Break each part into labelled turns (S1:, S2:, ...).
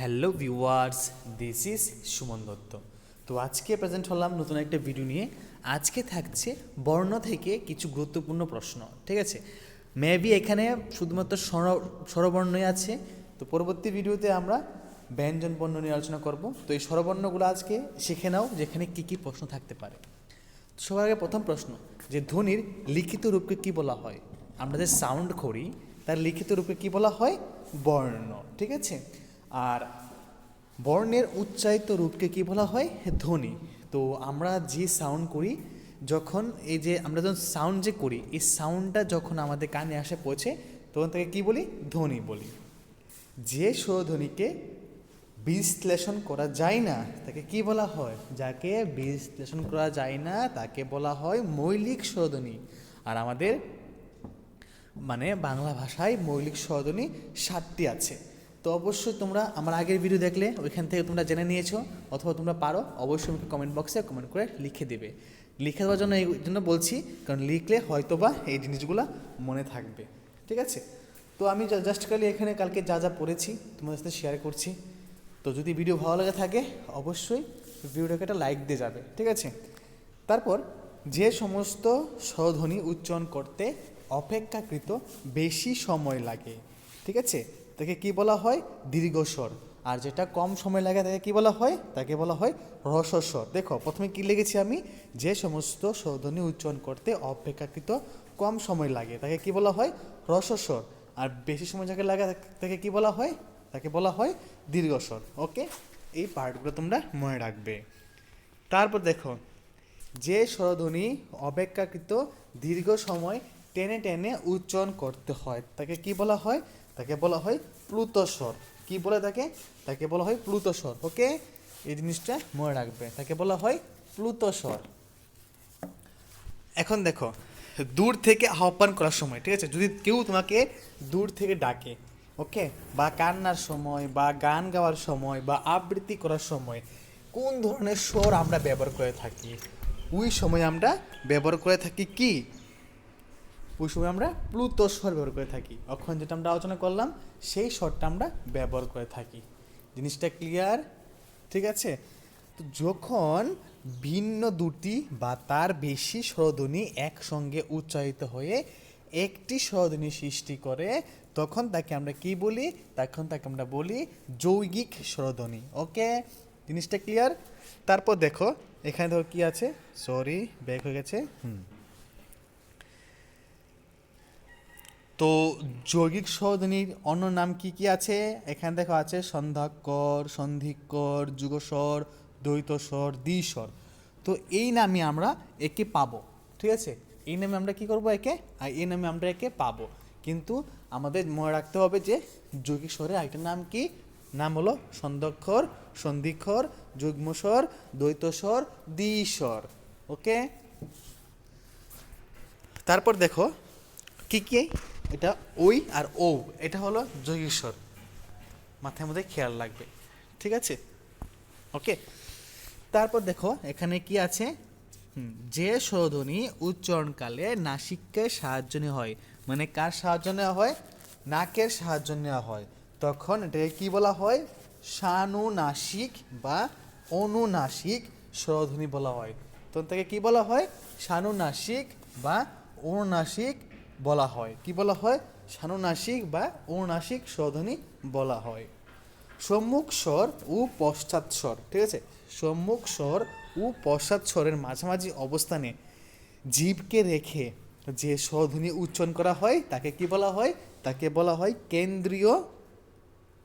S1: Hello viewers this is Suman Dutta. তো আজকে present হলাম নতুন একটা ভিডিও নিয়ে। আজকে থাকছে বর্ণ থেকে কিছু গুরুত্বপূর্ণ প্রশ্ন, ঠিক আছে? মেবি এখানে শুধুমাত্র স্বর, স্বরবর্ণই আছে। তো পরবর্তী ভিডিওতে আমরা ব্যঞ্জন বর্ণ নিয়ে আলোচনা করব। তো এই স্বরবর্ণগুলো আজকে শিখে নাও, যেখানে কী কী প্রশ্ন থাকতে পারে। সবার আগে প্রথম প্রশ্ন, যে ধ্বনির লিখিত রূপকে কি বলা হয়? আমরা যে সাউন্ড করি, তার লিখিত রূপে কি বলা হয়? বর্ণ, ঠিক আছে? আর বর্ণের উচ্চারিত রূপকে কি বলা হয়? ধ্বনি। তো আমরা যে সাউন্ড করি, যখন এই যে আমরা যখন সাউন্ড যে করি, এই সাউন্ডটা যখন আমাদের কানে আসে, পৌঁছে, তখন তাকে কি বলি? ধ্বনি বলি। যে স্বরধ্বনিকে বিশ্লেষণ করা যায় না, তাকে কি বলা হয়? যাকে বিশ্লেষণ করা যায় না, তাকে বলা হয় মৌলিক স্বরধ্বনি। আর আমাদের মানে বাংলা ভাষায় মৌলিক স্বরধ্বনি ষাটটি আছে। তো অবশ্যই তোমরা আমার আগের ভিডিও দেখলে, ওইখান থেকে তোমরা জেনে নিয়েছো, অথবা তোমরা পারো, অবশ্যই আমাকে কমেন্ট বক্সে কমেন্ট করে লিখে দেবে। লিখে দেওয়ার জন্য এই জন্য বলছি, কারণ লিখলে হয়তোবা এই জিনিসগুলো মনে থাকবে। ঠিক আছে? তো আমি জাস্ট খালি এখানে কালকে যা যা পড়েছি, তোমাদের সাথে শেয়ার করছি। তো যদি ভিডিও ভালো লাগে থাকে, অবশ্যই ভিডিওটাকে একটা লাইক দিয়ে যাবে। ঠিক আছে? তারপর, যে সমস্ত স্বরধ্বনি উচ্চারণ করতে অপেক্ষাকৃত বেশি সময় লাগে। ঠিক আছে? তাকে কি বলা হয়? দীর্ঘস্বর আর যেটা কম সময় লাগে তাকে কি বলা হয়? তাকে বলা হয় রসস্বর দেখো, প্রথমে কি লিখেছি আমি? যে সমস্ত স্বরধ্বনি উচ্চারণ করতে অপেক্ষাকৃত কম সময় লাগে, তাকে কি বলা হয়? রসস্বর আর বেশি সময় যাকে লাগে তাকে কি বলা হয়? তাকে বলা হয় দীর্ঘস্বর ওকে? এই পার্টগুলো তোমরা মনে রাখবে। তারপর দেখো, যে স্বরধ্বনি অপেক্ষাকৃত দীর্ঘ সময় টেনে টেনে উচ্চারণ করতে হয়, তাকে কি বলা হয়? তাকে বলা হয় প্লুতস্বর। কি বলে তাকে? তাকে বলা হয় প্লুতস্বর, ওকে? এই জিনিসটা মনে রাখবে। তাকে বলা হয় প্লুতস্বর। এখন দেখো, দূর থেকে আহ্বান করার সময়, ঠিক আছে? যদি কেউ তোমাকে দূর থেকে ডাকে, ওকে? বা কান্নার সময়, বা গান গাওয়ার সময়, বা আবৃত্তি করার সময়, কোন ধরনের স্বর আমরা ব্যবহার করে থাকি? ওই সময় আমরা ব্যবহার করে থাকি কি? সময় আমরা প্লুত স্বর ব্যবহার করে থাকি। এখন যেটা আমরা আলোচনা করলাম, সেই স্বরটা আমরা ব্যবহার করে থাকি। জিনিসটা ক্লিয়ার ঠিক আছে? তো যখন ভিন্ন দুটি বা তার বেশি স্বরধ্বনি একসঙ্গে উচ্চারিত হয়ে একটি স্বরধ্বনি সৃষ্টি করে, তখন তাকে আমরা কি বলি? তখন তাকে আমরা বলি যৌগিক স্বরধ্বনি। ওকে জিনিসটা ক্লিয়ার তারপর দেখো, এখানে ধরো কি আছে? সরি ব্যাক হয়ে গেছে। হুম। তো যৌগিক স্বরধ্বনির অন্য নাম কি কি আছে? এখানে দেখো আছে সন্ধ্যাক্ষর, সন্ধিক্ষর, যুগস্বর, দ্বৈতস্বর, দ্বিস্বর। তো এই নামে আমরা একে পাবো, ঠিক আছে? এই নামে আমরা কি করব একে? আর এই নামে আমরা একে পাবো। কিন্তু আমাদের মনে রাখতে হবে যে যৌগিক স্বরের আরেকটা নাম কি? নাম হলো সন্ধ্যাক্ষর, সন্ধিক্ষর, যুগ্মস্বর, দ্বৈতস্বর, দ্বিস্বর। ওকে? তারপর দেখো, কি কি? এটা ওই আর ও, এটা হলো যৌগিক মাথার মধ্যে খেয়াল লাগবে। ঠিক আছে? ওকে? তারপর দেখো, এখানে কি আছে? যে স্বরধ্বনি উচ্চারণকালে নাসিককে সাহায্য নেওয়া হয়। মানে কার সাহায্য নেওয়া হয়? নাকের সাহায্য নেওয়া হয়। তখন এটাকে কি বলা হয়? সানুনাসিক বা অনুনাসিক স্বরধ্বনি বলা হয়। তখন তাকে কি বলা হয়? সানুনাসিক বা অনুনাসিক বলা হয়। কি বলা হয়? সানুনাসিক বা অনুনাসিক স্বরধ্বনি বলা হয়। সম্মুখ স্বর ও পশ্চাৎ স্বর, ঠিক আছে? সম্মুখ স্বর ও পশ্চাৎ স্বরের মাঝামাঝি অবস্থানে জীবকে রেখে যে স্বরধ্বনি উচ্চারণ করা হয়, তাকে কি বলা হয়? তাকে বলা হয় কেন্দ্রীয়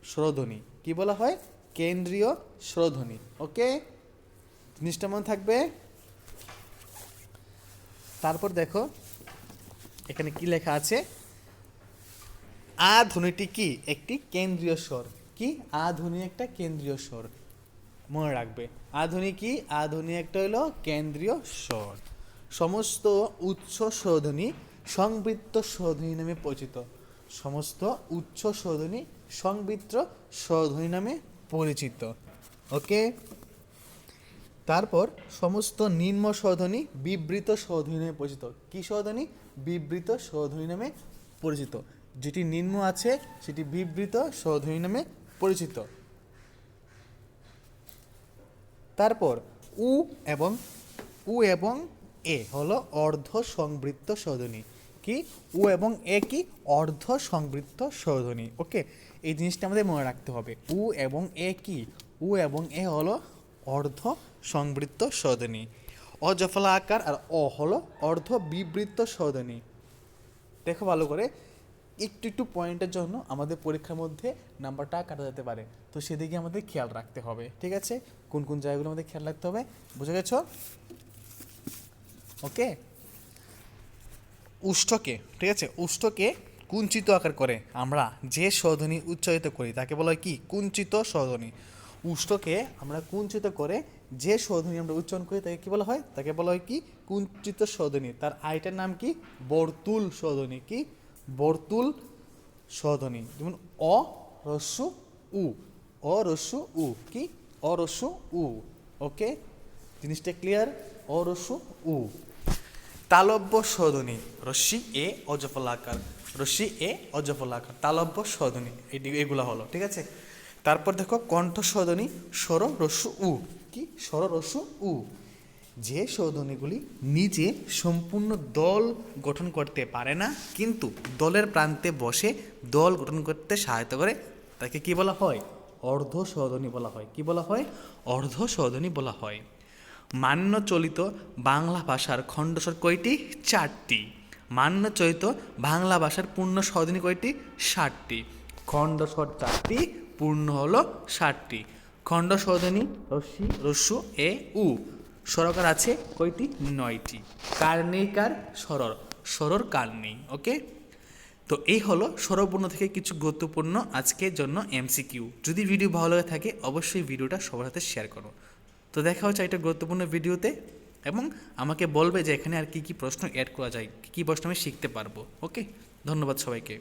S1: স্বরধ্বনি কি বলা হয়? কেন্দ্রীয় স্বরধ্বনি ওকে জিনিসটা মনে থাকবে? তারপর দেখো এখানে কি লেখা আছে? আ ধ্বনিটি কি? একটি কেন্দ্রীয় স্বর। কি? আ ধ্বনি একটা কেন্দ্রীয় স্বর। মনে রাখবে। আ ধ্বনি কি? আ ধ্বনি একটা হলো কেন্দ্রীয় স্বর। সমস্ত উচ্চ স্বরধ্বনি সংবৃত্ত স্বরধ্বনি নামে পরিচিত। সমস্ত উচ্চ স্বরধ্বনি সংবৃত্ত স্বরধ্বনি নামে পরিচিত। ওকে? তারপর সমস্ত নিম্ন স্বরধ্বনি বিবৃত স্বরধ্বনি নামে পরিচিত। কি স্বরধ্বনি? বিবৃত স্বরধ্বনি নামে পরিচিত। যেটি নিম্ন আছে, সেটি বিবৃত স্বরধ্বনি নামে পরিচিত। তারপর উ এবং উ এবং এ হলো অর্ধ সংবৃত্ত সৌধনী কি? উ এবং এ কি? অর্ধ সংবৃত্ত সৌধনী ওকে এই জিনিসটা আমাদের মনে রাখতে হবে। উ এবং এ কি? উ এবং এ হলো অর্ধ সংবৃত্ত সৌধনী অজফলা আকার আর অ হলো অর্ধ বিবৃত্ত সৌধনী দেখো ভালো করে, একটু একটু পয়েন্টের জন্য আমাদের পরীক্ষার মধ্যে নাম্বারটা কাটা যেতে পারে। তো সেদিকে আমাদের খেয়াল রাখতে হবে, ঠিক আছে? কোন কোন জায়গাগুলো আমাদের খেয়াল রাখতে হবে, বুঝে গেছো? ওকে? উষ্ঠকে ঠিক আছে? উষ্ঠকে কুঞ্চিত আকার করে আমরা যে সৌধনী উচ্চারিত করি, তাকে বলা হয় কি? কুঞ্চিত সৌধনী উষ্ঠকে আমরা কুঞ্চিত করে যে সৌধনী আমরা উচ্চারণ করি, তাকে কি বলা হয়? তাকে বলা হয় কি? কুঞ্চিত সৌধনী। তার আইটার নাম কি? বর্তুল সৌধনী। কি? বর্তুল সৌধনী। যেমন অ, রস্যু, উ। অ, রস্যু, উ। কি? অ, রস্যু, উ। ওকে? জিনিসটা ক্লিয়ার অ, রস্যু, উ। তালব্য শোধনী রশ্মি এ, অজফলাকার। রশ্মি এ, অজফলাকার। তালব্য এটি এগুলো হলো, ঠিক আছে? তারপর দেখো, কণ্ঠ শোধনী স্বর, রস্যু, উ। কি? স্বর উ। যে শোধনীগুলি নিজে সম্পূর্ণ দল গঠন করতে পারে না, কিন্তু দলের প্রান্তে বসে দল গঠন করতে সহায়তা করে, তাকে কি বলা হয়? অর্ধ শোধনী বলা হয়। কি বলা হয়? অর্ধ শোধনী বলা হয়। মান্য চলিত বাংলা ভাষার খণ্ডস্বর কয়টি? চারটি। মান্য চলিত বাংলা ভাষার পূর্ণ সদনী কয়টি? ষাটটি। খণ্ডস্বর চারটি, পূর্ণ হলো ষাটটি। খণ্ড সদনী রস্যি রস্যু এ উ। সরকার আছে কয়টি? নয়টি। কার নেই কার? সরর। সরর কার নেই ওকে? তো এই হলো স্বরবর্ণ থেকে কিছু গুরুত্বপূর্ণ আজকের জন্য এমসিকিউ। যদি ভিডিও ভালো লাগে থাকে অবশ্যই ভিডিওটা সবার সাথে শেয়ার করো। তো দেখা হচ্ছে একটা গুরুত্বপূর্ণ ভিডিওতে এবং আমাকে বলবে যে এখানে আর কি কি প্রশ্ন অ্যাড করা যায় কী কী প্রশ্ন আমি শিখতে পারব ওকে? ধন্যবাদ সবাইকে।